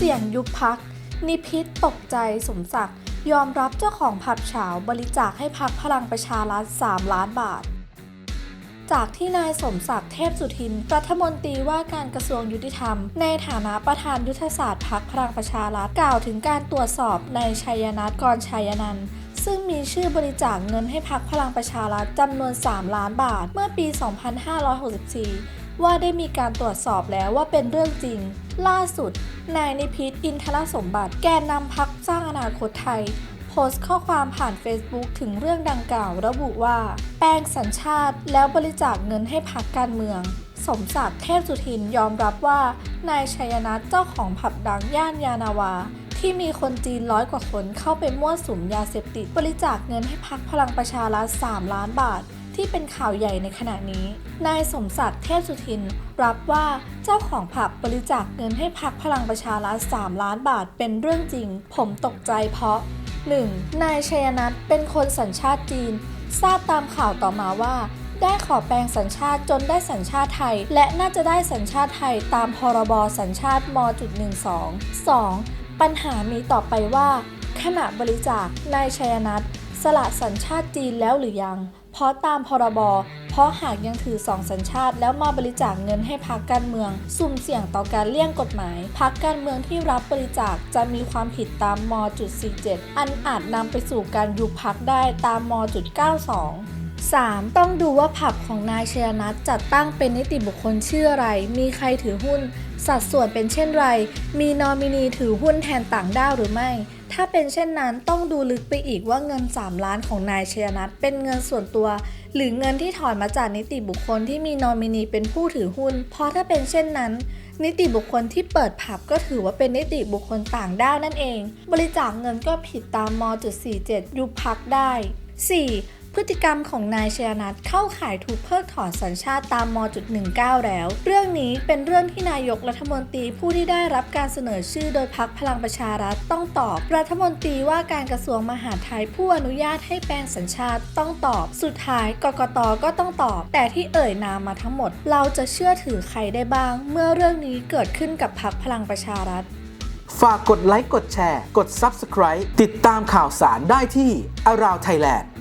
เสียงยุบพัก นิพิษตกใจสมศักดิ์ยอมรับเจ้าของผับเฉาบริจาคให้พักพลังประชารัฐ 3 ล้านบาท จากที่นายสมศักดิ์เทพสุทิน รัฐมนตรีว่าการกระทรวงยุติธรรม ในฐานะประธานยุทธศาสตร์พักพลังประชารัฐกล่าวถึงการตรวจสอบในายชัยนัทกรชัยนันท์ซึ่งมีชื่อบริจาคเงินให้พักพลังประชารัฐจำนวน 3 ล้านบาทเมื่อปี 2564 ว่าได้มีการตรวจสอบแล้วว่าเป็นเรื่องจริง ล่าสุด นายนิพิษอินทรสมบัติแกนนำพักสร้างอนาคตไทย โพสต์ข้อความผ่าน Facebook ถึงเรื่องดังกล่าวระบุว่า แปลงสัญชาติแล้วบริจาคเงินให้พักการเมือง สมศักดิ์เทพสุทินยอมรับว่า นายชัยนัทเจ้าของผับดังย่านยานาวาที่มีคนจีนร้อยกว่าคนเข้าไปมั่วสุมยาเสพติดบริจาคเงินให้พักพลังประชารัฐ3ล้านบาท ที่เป็นข่าวใหญ่ในขณะนี้ นายสมศักดิ์เทพสุทิน รับว่าเจ้าของผับบริจาคเงินให้พักพลังประชารัฐ3ล้านบาทเป็นเรื่องจริง ผมตกใจเพราะ 1. นายชัยนัทเป็นคนสัญชาติจีน ทราบตามข่าวต่อมาว่า ได้ขอแปลงสัญชาติจนได้สัญชาติไทย และน่าจะได้สัญชาติไทยตามพรบสัญชาติม .12 2. ปัญหามีต่อไปว่า ขณะบริจาคนายชัยนัทสละสัญชาติจีนแล้วหรือยัง เพราะตามพรบเพราะหากยังถือสองสัญชาติ แล้วมาบริจาคเงินให้พรรคการเมือง สุ่มเสี่ยงต่อการเลี่ยงกฎหมายพรรคการเมืองที่รับบริจาคจะมีความผิดตามม .47 อันอาจนำไปสู่การยุบพักได้ตามม .92 3. ต้องดูว่าผับของนายชยนัทจัดตั้งเป็นนิติบุคคลชื่ออะไร มีใครถือหุ้น สัดส่วนเป็นเช่นไร มีนอมินีถือหุ้นแทนต่างด้าวหรือไม่ ถ้าเป็นเช่นนั้นต้องดูลึกไปอีกว่าเงิน 3 ล้านของนายชยนัทเป็นเงินส่วนตัว หรือเงินที่ถอนมาจากนิติบุคคลที่มีนอมินีเป็นผู้ถือหุ้น เพราะถ้าเป็นเช่นนั้น นิติบุคคลที่เปิดผับก็ถือว่าเป็นนิติบุคคลต่างด้าวนั่นเอง บริจาคเงินก็ผิดตามม .47 ยุบพักได้ 4. พฤติกรรมของนายชยนัทเข้าข่ายถูกเพิกถอนสัญชาติตามม .19 แล้ว เรื่องนี้เป็นเรื่องที่นายกรัฐมนตรีผู้ที่ได้รับการเสนอชื่อโดยพักพลังประชารัฐต้องตอบ รัฐมนตรีว่าการกระทรวงมหาดไทยผู้อนุญาตให้แปลงสัญชาติต้องตอบ สุดท้ายกกตก็ต้องตอบ แต่ที่เอ่ยนามมาทั้งหมด เราจะเชื่อถือใครได้บ้าง เมื่อเรื่องนี้เกิดขึ้นกับพักพลังประชารัฐฝากกดไลค์กดแชร์ กด Subscribe ติดตามข่าวสารได้ที่ Around Thailand